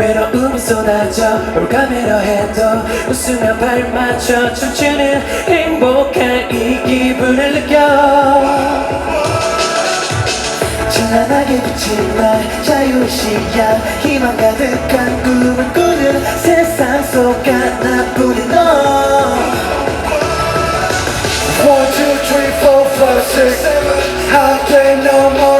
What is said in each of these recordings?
외로움이 쏟아져. 올가매려 해도 웃으며 발 맞춰 춤추는 행복한 이 기분을 느껴. 찬란하게 비친 날 자유시야. 희망 가득한 꿈을 꾸는 세상 속 하나뿐인 너. One, two, three, four, five, six 함께 넘어 날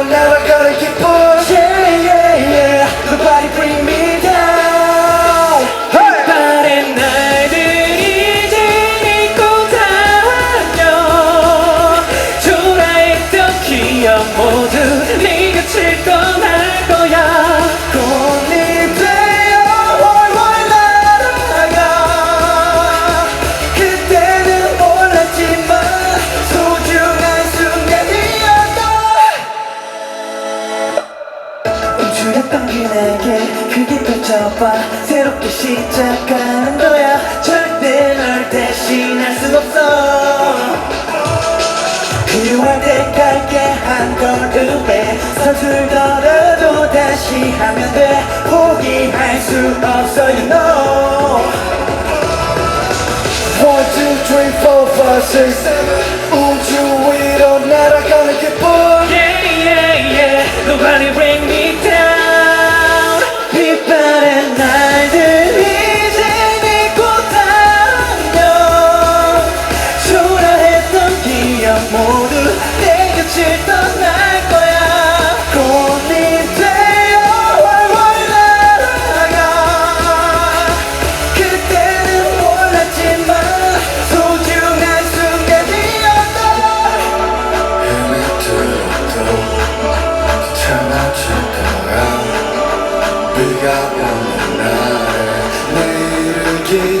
네 곁을 떠날 거야. 꽃이 되어 훨훨 날아가. 그때는 몰랐지만 소중한 순간이었다. 움츠렸던 길에게 크게 펼쳐봐. 새롭게 시작하는 거야. 절대 널 대신할 수 없어. 필요할 때 갈게 한 걸음에 서툴더라도 다시 하면 돼 포기할 수 없어 you know One, two, three, four, five, six, seven 우주 위로 날아가는 기쁨 Yeah, yeah, yeah me 오는 날에 내일을 기대